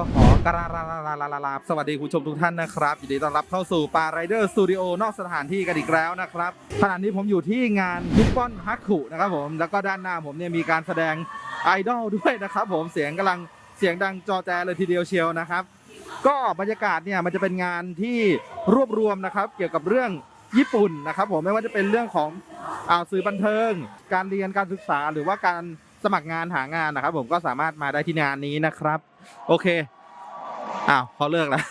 ก็ขอกราลาลาลาลาลาลาสวัสดีคุณผู้ชมทุกท่านนะครับยินดีต้อนรับเข้าสู่ปาไรเดอร์สตูดิโอนอกสถานที่กันอีกแล้วนะครับขณะนี้ผมอยู่ที่งานฮิปปอนฮักคุนะครับผมแล้วก็ด้านหน้าผมเนี่ยมีการแสดงไอดอลด้วยนะครับผมเสียงกำลังเสียงดังจอแจเลยทีเดียวเชียวนะครับ ก็บรรยากาศเนี่ยมันจะเป็นงานที่รวบรวมนะครับ เกี่ยวกับเรื่องญี่ปุ่นนะครับผมไม่ว่าจะเป็นเรื่องของอ่าสื่อบันเทิง การเรียนการศึกษาหรือว่าการสมัครงานหางานนะครับ ผมก็สามารถมาได้ที่งานนี้นะครับ โอเค อ้าวพอเลิกแล้ว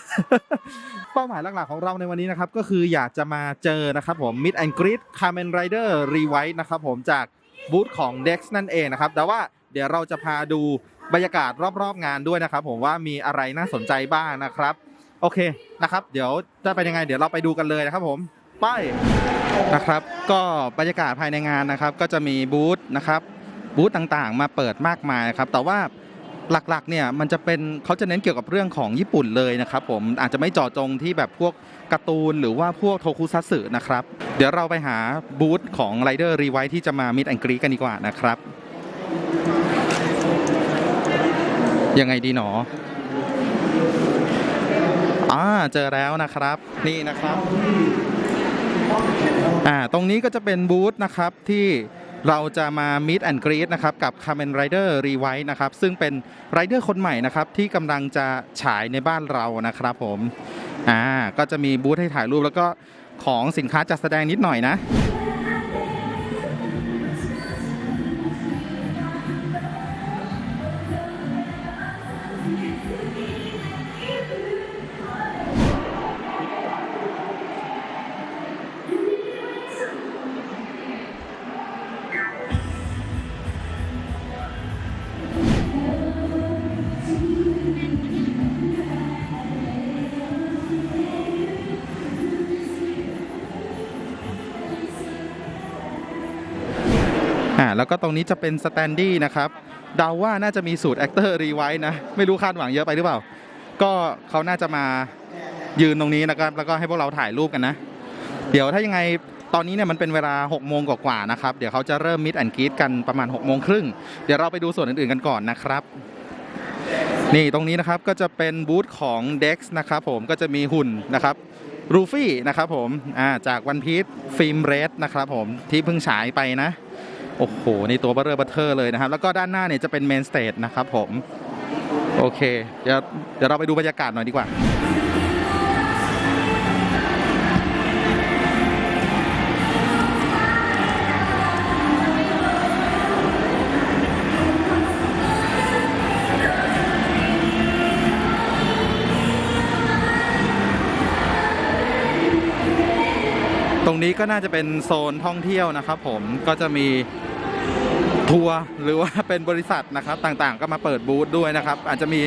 เป้าหมายหลักๆของเราในวันนี้นะครับ ก็คืออยากจะมาเจอนะครับผม Mid and Greet Kamen Rider Rewind นะครับผมจากบูธของ Dex นั่นเองนะครับ แต่ว่าเดี๋ยวเราจะพาดูบรรยากาศรอบๆงานด้วยนะครับ ผมว่ามีอะไรน่าสนใจบ้างนะครับ โอเคนะครับ เดี๋ยวจะเป็นยังไง เดี๋ยวเราไปดูกันเลยนะครับผมไปนะครับก็บรรยากาศภายในงานนะครับ ก็จะมีบูธนะครับบูธต่างๆ มาเปิดมากมายครับแต่ว่า หลักๆเนี่ยมันจะเป็นเขาจะเน้นเกี่ยวกับเรื่องของญี่ปุ่นเลยนะครับผมอาจจะไม่เจาะจงที่แบบพวกการ์ตูนหรือว่าพวกโทคุซัตสึนะครับ เดี๋ยวเราไปหาบูธของ Rider r e w i ที่จะมามิดแอนกรีกันดีกว่านะครับ ยังไงดีหนออ่าเจอแล้วนะครับนี่นะครับอ่าตรงนี้ก็จะเป็นบูธนะครับที่ เราจะมา Meet and Greet นะครับกับ Kamen Rider Rewind นะครับซึ่งเป็นไรเดอร์คนใหม่นะครับที่กำลังจะฉายในบ้านเรานะครับผมอ่าก็จะมีบูธให้ถ่ายรูปแล้วก็ของสินค้าจัดแสดงนิดหน่อยนะ อ่าแล้วก็ตรงนี้จะเป็นสแตนดี้นะครับเดาว่าน่าจะมีสูตรแอคเตอร์รีไวท์นะไม่รู้คาดหวังเยอะไปหรือเปล่า ก็เขาน่าจะมายืนตรงนี้นะครับแล้วก็ให้พวกเราถ่ายรูปกันนะ เดี๋ยวถ้ายังไงตอนนี้เนี่ยมันเป็นเวลา6โมงกว่าๆนะครับ เดี๋ยวเขาจะเริ่มมิดแอนกีดกันประมาณ6โมงครึ่งเดี๋ยวเราไปดูส่วนอื่นๆกันก่อนนะครับ นี่ตรงนี้นะครับก็จะเป็นบูธของ Dex นะครับผมก็จะมีหุ่นนะครับรูฟี่นะครับผมจากวันพี e ฟิล์มเรดนะครับผมที่เพิ่งฉายไปนะ โอ้โหในตัวเบอร์เรอร์เบอร์เทอร์เลยนะครับ แล้วก็ด้านหน้าเนี่ยจะเป็นเมนสเตจนะครับผม โอเค เดี๋ยวเดี๋ยวเราไปดูบรรยากาศหน่อยดีกว่าตรงนี้ก็น่าจะเป็นโซนท่องเที่ยวนะครับผมก็จะมี ทัวร์หรือว่าเป็นบริษัทนะครับต่างๆ ก็มาเปิดบูธด้วยนะครับ อาจจะมี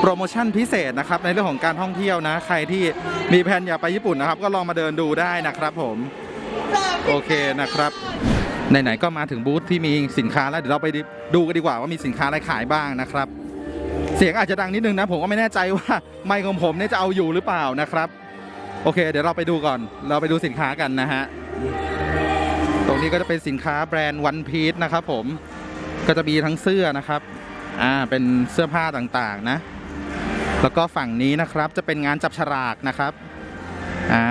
โปรโมชั่นพิเศษนะครับ ในเรื่องของการท่องเที่ยวนะ ใครที่มีแผนอยากไปญี่ปุ่นนะครับ ก็ลองมาเดินดูได้นะครับ ผมโอเคนะครับไหนๆก็มาถึงบูธที่มีสินค้าแล้วเดี๋ยวเราไปดูกันดีกว่าว่ามีสินค้าอะไรขายบ้างนะครับ เสียงอาจจะดังนิดนึงนะ ผมก็ไม่แน่ใจว่าไมค์ของผมเนี่ยจะเอาอยู่หรือเปล่านะครับ โอเค เดี๋ยวเราไปดูก่อน เราไปดูสินค้ากันนะฮะ นี้ก็จะเป็นสินค้าแบรนด์วันพีชนะครับผมก็จะมีทั้งเสื้อนะครับ อ่า เป็นเสื้อผ้าต่างๆนะ แล้วก็ฝั่งนี้นะครับจะเป็นงานจับฉลากนะครับ อ่า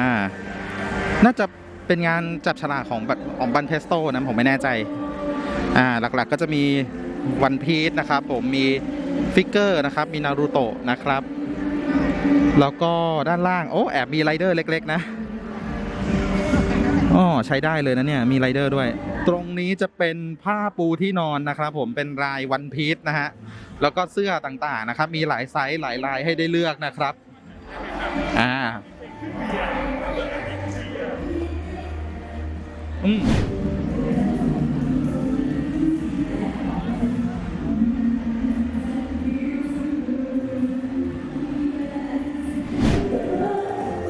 น่าจะเป็นงานจับฉลากของบัตของบันเทสโตนะผมไม่แน่ใจ อ่า หลักๆก็จะมีวันพีชนะครับ ผมมีฟิกเกอร์นะครับ มีนารูโตะนะครับ แล้วก็ด้านล่าง โอ้ แอบมีไรเดอร์เล็ก ๆ นะ อ๋อใช้ได้เลยนะเนี่ย มีไรเดอร์ด้วย ตรงนี้จะเป็นผ้าปูที่นอนนะครับผมเป็นลายวันพีชนะฮะ แล้วก็เสื้อต่างๆนะครับ มีหลายไซส์หลายลายให้ได้เลือกนะครับ อ่า อืม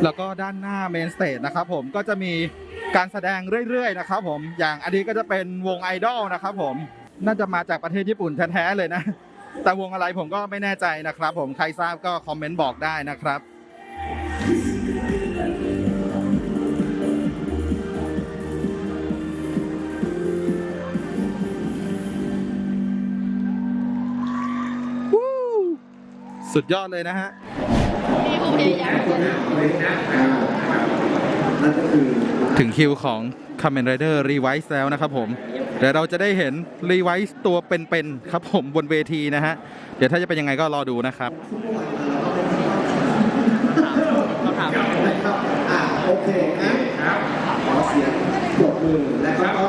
แล้วก็ด้านหน้าเมนสเตจนะครับผมก็จะมี การแสดงเรื่อยๆนะครับผมอย่างอันนี้ก็จะเป็นวงไอดอลนะครับผมน่าจะมาจากประเทศญี่ปุ่นแท้ๆเลยนะ แต่วงอะไรผมก็ไม่แน่ใจนะครับ ผมใครทราบก็คอมเมนต์บอกได้นะครับสุดยอดเลยนะฮะ พยายามนั่นก็คือถึงคิวของ Kamen Rider Revice แล้วนะครับผม เดี๋ยวเราจะได้เห็น Revice ตัวเป็นๆครับผมบนเวทีนะฮะ เดี๋ยวถ้าจะเป็นยังไงก็รอดูนะครับอ่าโอเคนะครับขอเสียงปรบมือและก็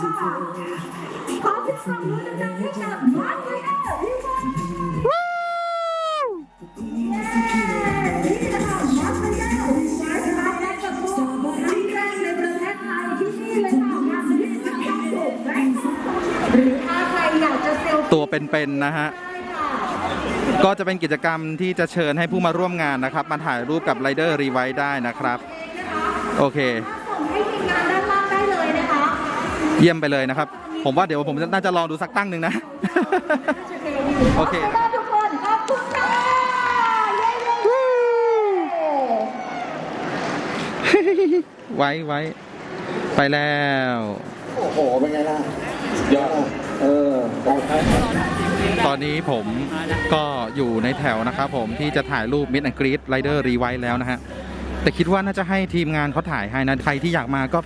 ความรู้ดังๆให้กับมาร์คเลยนะพี่บอลนี่แหละค่ะมาร์คเลยนะมาร์คและกับพวกที่แรกในประเทศไทยที่นี่เลยค่ะงานนี้ทางการส่งแรงหรือถ้าใครอยากจะเซลฟี่ตัวเป็นๆนะฮะก็จะเป็นกิจกรรมที่จะเชิญให้ผู้มาร่วมงานนะครับ มาถ่ายรูปกับ Rider Revice ได้นะครับ โอเค เยี่ยมไปเลยนะครับ ผมว่าเดี๋ยวผมน่าจะลองดูสักตั้งหนึ่งนะ โอเคขบณทุกคนขอบคุณค่ะเย้ๆไว้ไว้ไปแล้ว โอ้โห เป็นไงล่ะยอดอะเออได้ครับตอนนี้ผมก็อยู่ในแถวนะครับผมที่จะถ่ายรูปมิดแอนกรีดไรเดอร์รีไวแล้วนะฮะ แต่คิดว่าน่าจะให้ทีมงานเขาถ่ายให้นะ ใครที่อยากมาก็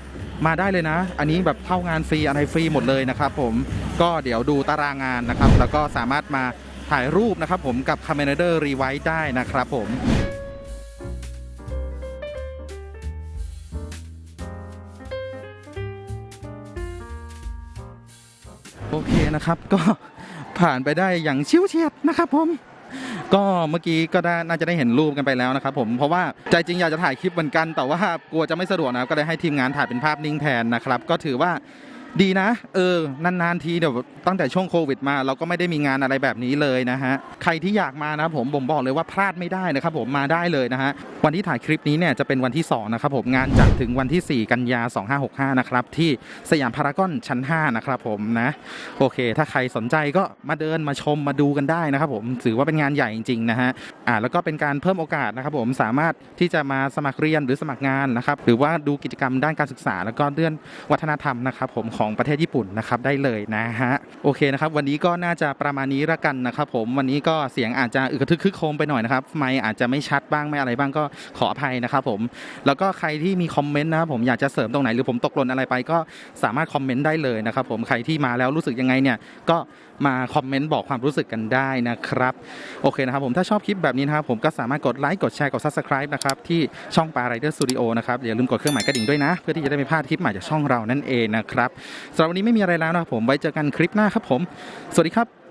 มาได้เลยนะ อันนี้แบบเข้างานฟรีอะไรฟรีหมดเลยนะครับผมก็เดี๋ยวดูตารางงานนะครับ แล้วก็สามารถมาถ่ายรูปนะครับผมกับ c a m e n d e r r e v i ได้นะครับผมโอเคนะครับก็ผ่านไปได้อย่างชิวเฉียดนะครับผม ก็เมื่อกี้ก็ได้น่าจะได้เห็นรูปกันไปแล้วนะครับผมเพราะว่าใจจริงอยากจะถ่ายคลิปเหมือนกัน แต่ว่ากลัวจะไม่สะดวกนะครับก็เลยให้ทีมงานถ่ายเป็นภาพนิ่งแทนนะครับก็ถือว่า ดีนะ เออนานๆทีเดี๋ยวตั้งแต่ช่วงโควิดมา เราก็ไม่ได้มีงานอะไรแบบนี้เลยนะฮะ ใครที่อยากมานะผมผมบอกเลยว่าพลาดไม่ได้นะครับผมมาได้เลยนะฮะ วันที่ถ่ายคลิปนี้เนี่ยจะเป็นวันที่สองนะครับผมงานจัดถึงวันที่ 4 กันยา 2565 นะครับ ที่สยามพารากอนชั้น 5 นะครับผมนะ โอเค ถ้าใครสนใจก็มาเดินมาชมมาดูกันได้นะครับผมถือว่าเป็นงานใหญ่จริงๆนะฮะอ่าแล้วก็เป็นการเพิ่มโอกาสนะครับผมสามารถที่จะมาสมัครเรียนหรือสมัครงานนะครับหรือว่าดูกิจกรรมด้านการศึกษา แล้วก็เรื่องวัฒนธรรมนะครับผมขของประเทศญี่ปุ่นนะครับได้เลยนะฮะโอเคนะครับ วันนี้ก็น่าจะประมาณนี้ละกันนะครับ ผมวันนี้ก็เสียงอาจจะอึกทึกคึกโครมไปหน่อยนะครับไมค์อาจจะไม่ชัดบ้างไม่อะไรบ้างก็ขออภัยนะครับผมแล้วก็ใครที่มีคอมเมนต์นะครับผมอยากจะเสริมตรงไหนหรือผมตกหล่นอะไรไป ก็สามารถคอมเมนต์ได้เลยนะครับผมใครที่มาแล้วรู้สึกยังไงเนี่ยก็มาคอมเมนต์บอกความรู้สึกกันได้นะครับโอเคนะครับผมถ้าชอบคลิปแบบนี้นะครับผมก็สามารถกดไลค์กดแชร์กด subscribe นะครับที่ช่องปาไรเดอร์สตูดิโอนะครับอย่าลืมกดเครื่องหมายกระดิ่งด้วยนะ เพื่อที่จะได้ไม่พลาดคลิปใหม่จากช่องเรานั่นเองนะครับสำหรับวันนี้ไม่มีอะไรแล้วนะครับผมไว้เจอกันคลิปหน้าครับผม สวัสดีครับ